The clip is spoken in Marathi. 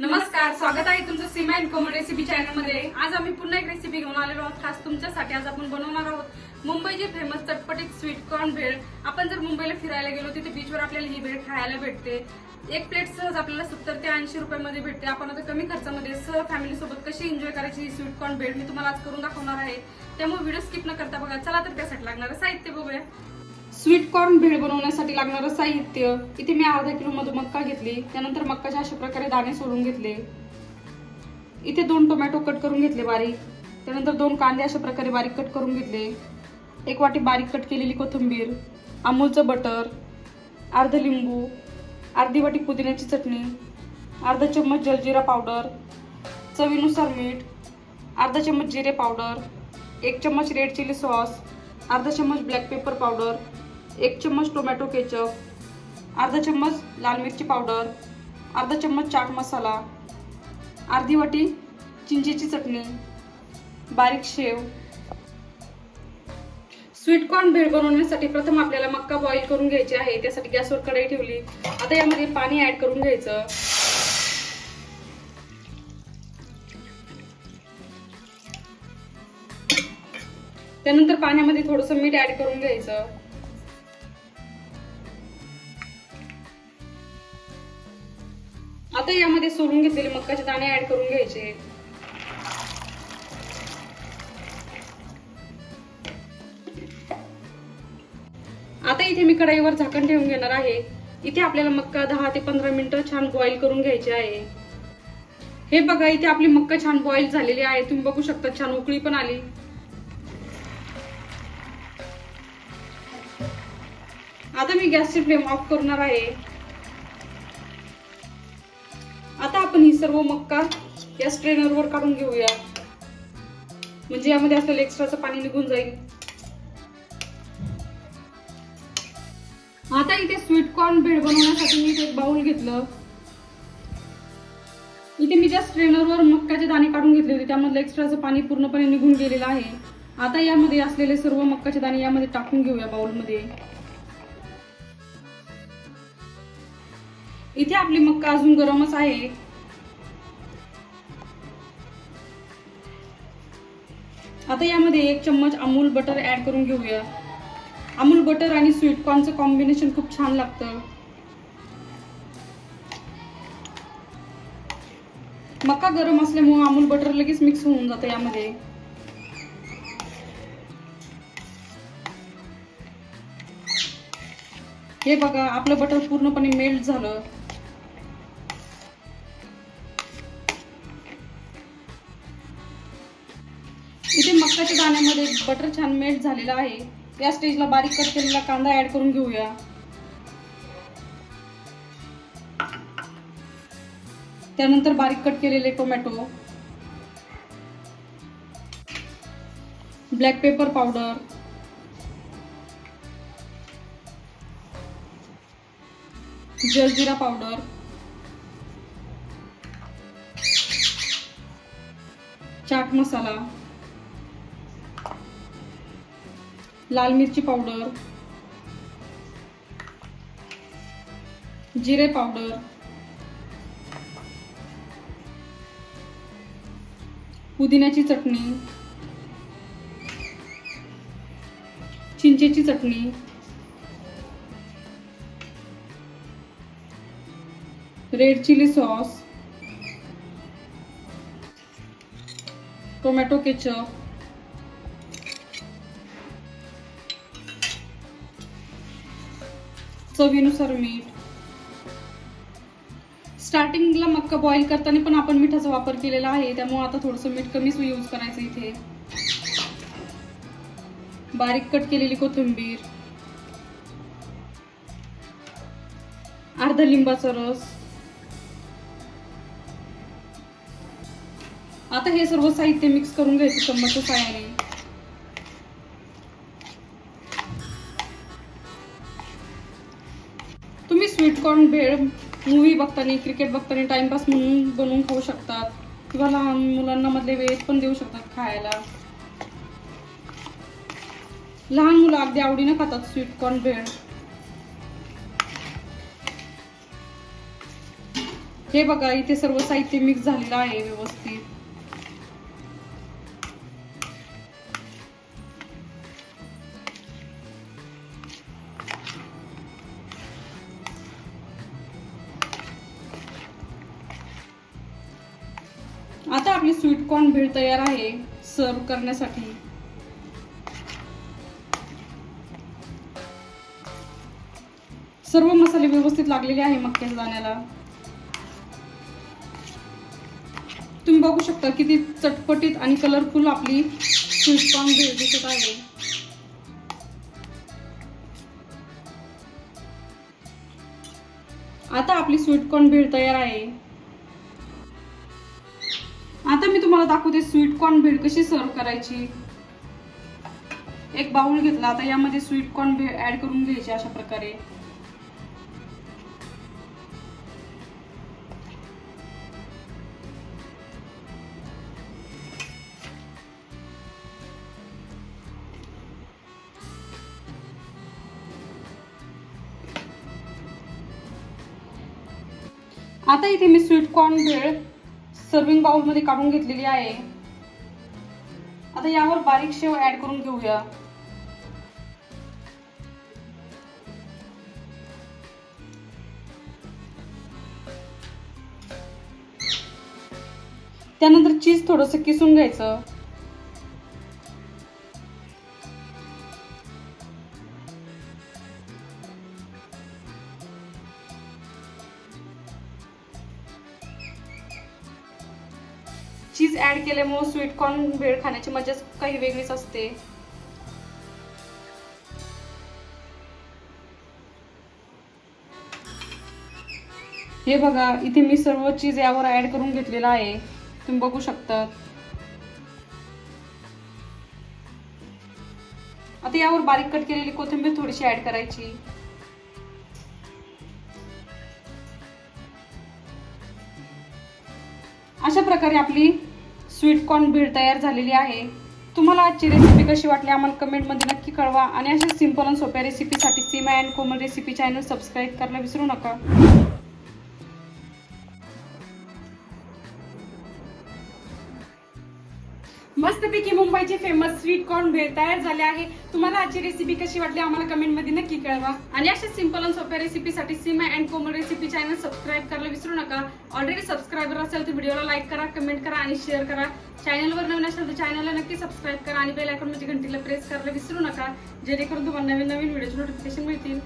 नमस्कार स्वागत आहे तुमचं सीमा इन्कम रेसिपी चॅनलमध्ये. आज आम्ही पुन्हा एक रेसिपी घेऊन आलेलो आहोत. खास तुमच्यासाठी आज आपण बनवणार आहोत मुंबईची फेमस चटपटीत स्वीट कॉर्न भेळ. आपण जर मुंबईला फिरायला गेलो तिथे बीचवर आपल्याला ही भेळ खायला भेटते. एक प्लेट सहज आपल्याला सत्तर ते ऐंशी रुपयामध्ये भेटते. आपण आता कमी खर्चामध्ये सह फॅमिली सोबत कशी एन्जॉय करायची ही स्वीट कॉर्न भेळ मी तुम्हाला आज करून दाखवणार आहे. त्यामुळे व्हिडिओ स्किप न करता बघा. चला तर त्यासाठी लागणारं साहित्य बघूया. स्वीट कॉर्न भेळ बनवण्यासाठी लागणारं साहित्य. इथे मी अर्धा किलो मधू मक्का घेतली. त्यानंतर मक्काचे अशा प्रकारे दाणे सोडून घेतले. इथे दोन टोमॅटो कट करून घेतले बारीक. त्यानंतर दोन कांदे अशा प्रकारे बारीक कट करून घेतले. एक वाटी बारीक कट केलेली कोथिंबीर अमूलचं बटर अर्ध लिंबू अर्धी वाटी पुदिन्याची चटणी अर्धा चम्मच जलजिरा पावडर चवीनुसार मीठ अर्धा चम्मच जिरे पावडर एक चम्मच रेड चिली सॉस अर्धा चम्मच ब्लॅक पेपर पावडर एक चम्मच टोमॅटो केचप अर्धा चम्मच लाल मिरची पावडर अर्धा चम्मच चाट मसाला अर्धी वाटी चिंचेची चटणी बारीक शेव. स्वीट कॉर्न भेळ बनवण्यासाठी प्रथम आपल्याला मक्का बॉईल करून घ्यायची आहे. त्यासाठी गॅसवर कढई ठेवली. आता यामध्ये पाणी ऍड करून घ्यायचं. त्यानंतर पाण्यामध्ये थोडंसं मीठ ऍड करून घ्यायचं. आता यामध्ये सोलून घेतलेले मक्काचे दाणे ऍड करून घ्यायचे. आता इथे मी कढाईवर झाकण ठेवून घेणार आहे. इथे आपल्याला मक्का दहा ते पंधरा मिनिटं छान बॉईल करून घ्यायचे आहे. हे बघा इथे आपली मक्का छान बॉईल झालेली आहे. तुम्ही बघू शकता छान उकळी पण आली. आता मी गॅसची फ्लेम ऑफ करणार आहे. आपण ही सर्व मक्का या स्ट्रेनरवर काढून घेऊया. म्हणजे यामध्ये असलेलं एक्स्ट्राचं पाणी निघून जाईल. आता इथे स्वीट कॉर्न भेळ बनवण्यासाठी मी एक बाउल घेतलं. इथे मी ज्या स्ट्रेनरवर मक्काचे दाणे काढून घेतले होते त्यामधलं एक्स्ट्राचं पाणी पूर्णपणे निघून गेलेलं आहे. आता यामध्ये असलेले सर्व मक्काचे दाणे यामध्ये टाकून घेऊया बाउलमध्ये इथे आपली मक्का अजून गरमच आहे. आता यामध्ये एक चम्मच अमूल बटर ॲड करून घेऊया. अमूल बटर आणि स्वीटकॉर्नचं कॉम्बिनेशन खूप छान लागतं. मका गरम असल्यामुळे अमूल बटर लगेच मिक्स होऊन जातं यामध्ये. हे बघा आपलं बटर पूर्णपणे मेल्ट झालं. इथे मक्काच्या दाण्यामध्ये बटर छान मेल्ट झालेलं आहे. या स्टेजला बारीक कट केलेला कांदा ऍड करून घेऊया. त्यानंतर बारीक कट केलेले tomato black pepper powder jaljeera powder chaat masala. लाल मिरची पावडर जिरे पावडर पुदिन्याची चटणी चिंचेची चटणी red chilli sauce tomato ketchup चवीनुसार मीठ. स्टार्टिंगला मक्का बॉईल करताना पण आपण मिठाचा वापर केलेला आहे त्यामुळे आता थोडंसं मीठ कमीच यूज करायचं इथे. बारीक कट केलेली कोथिंबीर. अर्धा लिंबाचा रस. आता हे सर्व साहित्य मिक्स करून घ्यायचं चम्मचच्या साहाय्याने पॉपकॉर्न कॉर्न भेळ मूवी बघताना क्रिकेट बघताना टाइमपास म्हणून बनवून खाऊ शकतात. किंवा लहान मुलांना मधले वेळेत पण देऊ शकतात खायला. लहान मुलं अगदी आवडीनं खातात स्वीट कॉर्न भेळ. हे बघा इथे सर्व साहित्य मिक्स झालेलं आहे व्यवस्थित. आपली स्वीट कॉर्न भेळ तयार आहे सर्व करण्यासाठी. सर्व मसाले व्यवस्थित लागलेले आहे मक्याच्या दाण्याला. तुम्ही बघू शकता किती चटपटीत आणि कलरफुल आपली स्वीट कॉर्न भेळ दिसत आहे. आता आपली स्वीट कॉर्न भेळ तयार आहे. आता मी तुम्हाला दाखवते स्वीट कॉर्न भेळ कशी सर्व करायची. एक बाउल घेतला आता यामध्ये स्वीट कॉर्न भेळ ऍड करून घ्यायची अशा प्रकारे. आता इथे मी स्वीट कॉर्न भेळ सर्विंग बाउलमध्ये काढून घेतलेली आहे. आता यावर बारीक शेव ऍड करून घेऊया. त्यानंतर चीज थोडस किसून घ्यायचं. चीज ऍड केल्यामुळे स्वीट कॉर्न भेळ खाण्याची मजाच काही वेगळीच असते. हे बघा इथे मी सर्व चीज यावर ऍड करून घेतलेला आहे. तुम्ही बघू शकता आता यावर बारीक कट केलेली कोथिंबीर थोडीशी ऍड करायची. अशा प्रकारे आपली स्वीट कॉर्न तयार झालेली आहे. तुम्हाला आजची रेसिपी कशी वाटली आम्हाला कमेंटमध्ये नक्की कळवा आणि अशा सिंपल आणि सोप्या रेसिपीसाठी Seema and Komal recipe channel subscribe करायला विसरू नका. मस्तपैकी मुंबईचे फेमस स्वीट कॉर्न भेळ तयार झाले आहे. तुम्हाला आजची रेसिपी कशी वाटली आम्हाला कमेंटमध्ये नक्की कळवा. आणि अशा सिंपल आणि सोप्या रेसिपीसाठी Seema and Komal recipe channel subscribe करायला विसरू नका. ऑलरेडी सबस्क्रायबर असेल तर व्हिडिओला लाईक करा कमेंट करा आणि शेअर करा. चॅनलवर नवीन असेल तर चॅनलला नक्की सबस्क्राईब करा आणि बेल आयकॉन म्हणजे घंटीला प्रेस करायला विसरू नका. जेणेकरून तुम्हाला नवीन नवीन व्हिडिओचे नोटिफिकेशन मिळतील.